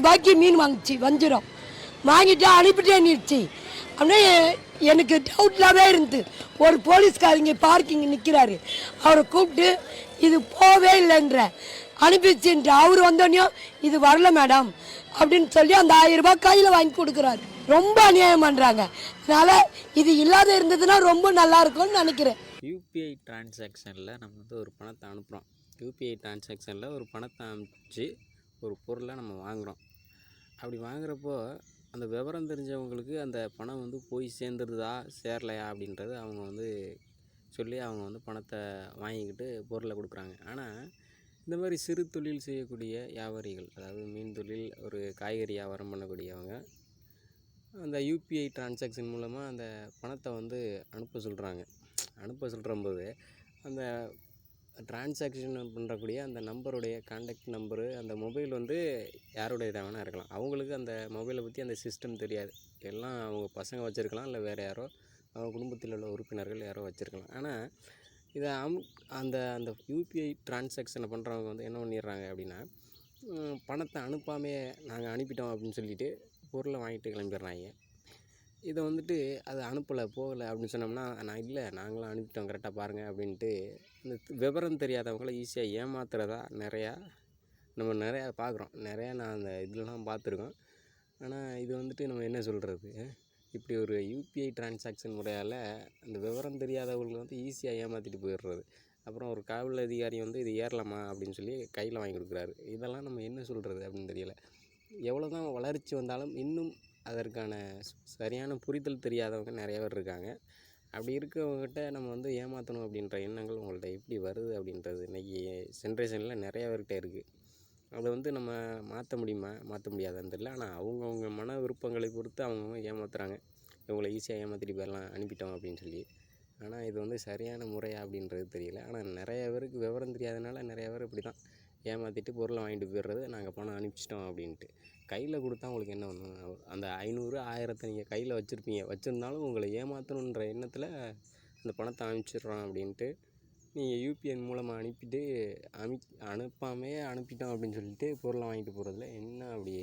ஆயிரம் ரூபாய்க்கு மீன் வாங்கிச்சு வஞ்சிரம். வாங்கிட்டு அனுப்பிட்டே நிறுத்தி. அப்படியே எனக்கு டவுட்லாவே இருந்து ஒரு போலீஸ்காரங்க பார்க்கிங் நிற்கிறாரு அவரை கூப்பிட்டு இது போவே இல்லைன்ற. அனுப்பிச்சுன்ற அவர் வந்தோடனையும் இது வரல மேடம் அப்படின்னு சொல்லி அந்த ஆயிரம் ரூபாய் கையில் வாங்கி கொடுக்குறாரு. ரொம்ப அநியாயம் பண்ணுறாங்க அதனால் இது இல்லாத இருந்ததுன்னா ரொம்ப நல்லா இருக்கும்னு நினைக்கிறேன். யூபிஐ டிரான்சாக்ஷனில் நம்ம வந்து ஒரு பணத்தை அனுப்புகிறோம் யூபிஐ டிரான்சாக்ஷனில் ஒரு பணத்தை அனுப்பிச்சு ஒரு பொருளை நம்ம வாங்குகிறோம் அப்படி வாங்குறப்போ அந்த விவரம் தெரிஞ்சவங்களுக்கு அந்த பணம் வந்து போய் சேர்ந்துருதா சேரலையா அப்படின்றது அவங்க வந்து சொல்லி அவங்க வந்து பணத்தை வாங்கிக்கிட்டு பொருளை கொடுக்குறாங்க. ஆனால் இந்த மாதிரி சிறு தொழில் செய்யக்கூடிய வியாபாரிகள் அதாவது மீன் தொழில் ஒரு காய்கறி வியாபாரம் பண்ணக்கூடியவங்க அந்த யூபிஐ டிரான்சாக்ஷன் மூலமாக அந்த பணத்தை வந்து அனுப்ப சொல்கிறாங்க அனுப்ப சொல்கிறம்போது அந்த டிரான்சாக்ஷன் பண்ணுறக்கூடிய அந்த நம்பருடைய காண்டாக்ட் நம்பரு அந்த மொபைல் வந்து யாருடைய வேணால் இருக்கலாம். அவங்களுக்கு அந்த மொபைலை பற்றி அந்த சிஸ்டம் தெரியாது. எல்லாம் அவங்க பசங்க வச்சுருக்கலாம் இல்லை வேறு யாரோ அவங்க குடும்பத்தில் உள்ள உறுப்பினர்கள் யாரோ வச்சுருக்கலாம். ஆனால் இதை அம் அந்த அந்த யூபிஐ டிரான்சாக்ஷனை பண்ணுறவங்க வந்து என்ன பண்ணிடுறாங்க அப்படின்னா பணத்தை அனுப்பாமே நாங்கள் அனுப்பிட்டோம் அப்படின்னு சொல்லிவிட்டு பொருளை வாங்கிட்டு கிளம்பிடுறாங்க. இதை வந்துட்டு அது அனுப்பலை போகலை அப்படின்னு சொன்னோம்னா நான் இல்லை நாங்களும் அனுப்பிட்டோம் கரெக்டாக பாருங்கள் அப்படின்ட்டு இந்த விவரம் தெரியாதவங்கள ஈஸியாக ஏமாத்துறதா நிறையா நம்ம நிறையா பார்க்குறோம் நிறையா நான் அந்த இதெல்லாம் பார்த்துருக்கோம் ஆனால் இது வந்துட்டு நம்ம என்ன சொல்கிறது இப்படி ஒரு யூபிஐ டிரான்சாக்ஷன் முறையால் அந்த விவரம் தெரியாதவங்களுக்கு வந்து ஈஸியாக ஏமாற்றிட்டு போயிடுறது. அப்புறம் ஒரு காவல் அதிகாரி வந்து இது ஏறலாமா? அப்படின்னு சொல்லி கையில் வாங்கி கொடுக்குறாரு. இதெல்லாம் நம்ம என்ன சொல்கிறது அப்படின்னு தெரியல. எவ்வளோ தான் வளர்ச்சி வந்தாலும் இன்னும் அதற்கான சரியான புரிதல் தெரியாதவங்க நிறைய பேர் இருக்காங்க. அப்படி இருக்கவங்ககிட்ட நம்ம வந்து ஏமாற்றணும் அப்படின்ற எண்ணங்கள் உங்கள்கிட்ட எப்படி வருது அப்படின்றது இன்றைக்கி ஜென்ரேஷனில் நிறைய பேர்கிட்ட இருக்குது அதை வந்து நம்ம மாற்ற முடியுமா? மாற்ற முடியாதான்னு தெரியல. ஆனால் அவங்கவுங்க மன விருப்பங்களை பொறுத்து அவங்கவுங்க ஏமாத்துறாங்க. இவங்களை ஈஸியாக ஏமாற்றிட்டு போயிடலாம் அனுப்பிட்டோம் அப்படின்னு சொல்லி. ஆனால் இது வந்து சரியான முறையா அப்படின்றது தெரியல. ஆனால் நிறைய பேருக்கு விவரம் தெரியாதனால நிறைய பேர் இப்படி தான் ஏமாற்றிட்டு பொருளை வாங்கிட்டு போயிடுறது. நாங்கள் பணம் அனுப்பிச்சிட்டோம் அப்படின்ட்டு. கையில் கொடுத்தா உங்களுக்கு என்ன ஒன்று அந்த ஐநூறு ஆயிரத்தை நீங்கள் கையில் வச்சுருப்பீங்க. வச்சுருந்தாலும் உங்களை ஏமாற்றணுன்ற எண்ணத்தில் அந்த பணத்தை அனுப்பிச்சிடுறோம் அப்படின்ட்டு நீங்கள் யூபிஎன் மூலமாக அனுப்பிட்டு அனு அனுப்பாமே அனுப்பிட்டோம் அப்படின்னு சொல்லிட்டு பொருளை வாங்கிட்டு போகிறதுல என்ன அப்படி